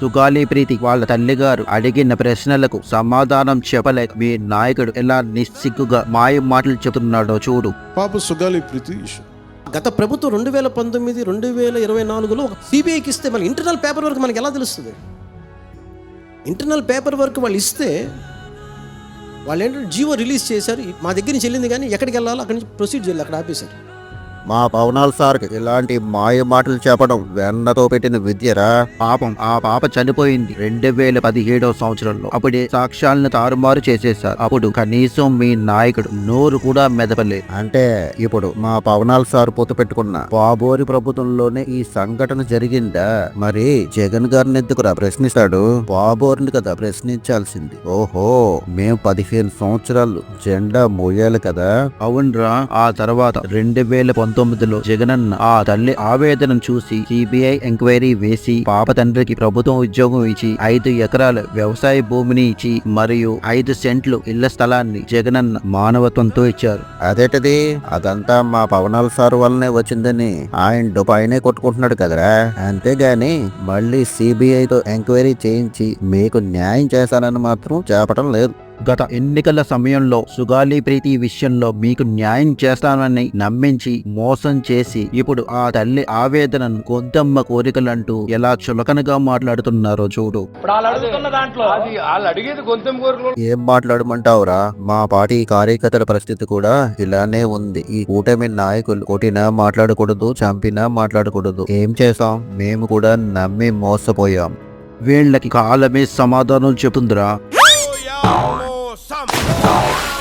సుగాలి ప్రీతి వాళ్ళ తల్లిగారు అడిగిన ప్రశ్నలకు సమాధానం చెప్పలేక మీ నాయకుడు ఎలా నిస్సిగ్గుగా మాయ మాటలు చెబుతున్నాడో చూడు. పాప సుగాలి ప్రీతి గత ప్రభుత్వం రెండు వేల పంతొమ్మిది రెండు వేల ఇరవై నాలుగులో సిబిఐకి ఇస్తే మన ఇంటర్నల్ పేపర్ వర్క్ మనకి ఎలా తెలుస్తుంది? ఇంటర్నల్ పేపర్ వర్క్ వాళ్ళు ఇస్తే వాళ్ళు ఏంటంటే జీవో రిలీజ్ చేశారు మా దగ్గర నుంచి వెళ్ళింది కానీ ఎక్కడికి వెళ్ళాలో అక్కడి నుంచి ప్రొసీడ్ చేయాలి అక్కడ ఆపేశారు. మా పవనాల్ సార్కి ఇలాంటి మాయ మాటలు చెప్పడం వెన్నతో పెట్టిన విద్యరా? పాపం ఆ పాప చనిపోయింది రెండు వేల పదిహేడవ సంవత్సరంలో. అప్పుడే సాక్ష్యాలను తారుమారు చేసేశారు. అప్పుడు కనీసం మీ నాయకుడు నోరు కూడా మెదపలేదు. అంటే ఇప్పుడు మా పవనాల్ సార్ పొత్తు పెట్టుకున్న బాబోరి ప్రభుత్వంలోనే ఈ సంఘటన జరిగిందా? మరి జగన్ గారిని ఎందుకురా ప్రశ్నిస్తాడు? బాబోరిని కదా ప్రశ్నించాల్సింది. ఓహో మేం పదిహేను సంవత్సరాలు జెండా మోయాలి కదా? అవునరా ఆ తర్వాత రెండు వేల పంతొమ్మిదిలో జగనన్న ఆ తల్లి ఆవేదనను చూసి సిబిఐ ఎంక్వైరీ వేసి పాప తండ్రికి ప్రభుత్వం ఉద్యోగం ఇచ్చి ఐదు ఎకరాల వ్యవసాయ భూమిని ఇచ్చి మరియు ఐదు సెంట్లు ఇళ్ళ స్థలాన్ని జగనన్న మానవత్వంతో ఇచ్చారు. అదేటది? అదంతా మా పవనాల సార్ వల్లనే వచ్చిందని ఆయన డుపాయినే కొట్టుకుంటున్నాడు కదరా. అంతేగాని మళ్ళీ సిబిఐతో ఎంక్వైరీ చేయించి మీకు న్యాయం చేశానని మాత్రం చెప్పడం లేదు. గత ఎన్నికల సమయంలో సుగాలి ప్రీతి విషయంలో మీకు న్యాయం చేస్తానని నమ్మించి మోసం చేసి ఇప్పుడు ఆ తల్లి ఆవేదనను గొంతమ్మ కోరికలంటూ ఎలా చులకనగా మాట్లాడుతున్నారో చూడు. ఇప్పుడు వాళ్ళు అడుగుతున్న దాంట్లో. అది వాళ్ళు అడిగేది గొంతెం కోరికలు. ఏం మాట్లాడమంటావురా? మా పార్టీ కార్యకర్తల పరిస్థితి కూడా ఇలానే ఉంది. ఈ కూటమి నాయకులు కొట్టినా మాట్లాడకూడదు చంపినా మాట్లాడకూడదు. ఏం చేసాం మేము కూడా నమ్మి మోసపోయాం. వీళ్ళకి కాలమే సమాధానం చెబుతుందిరా More some.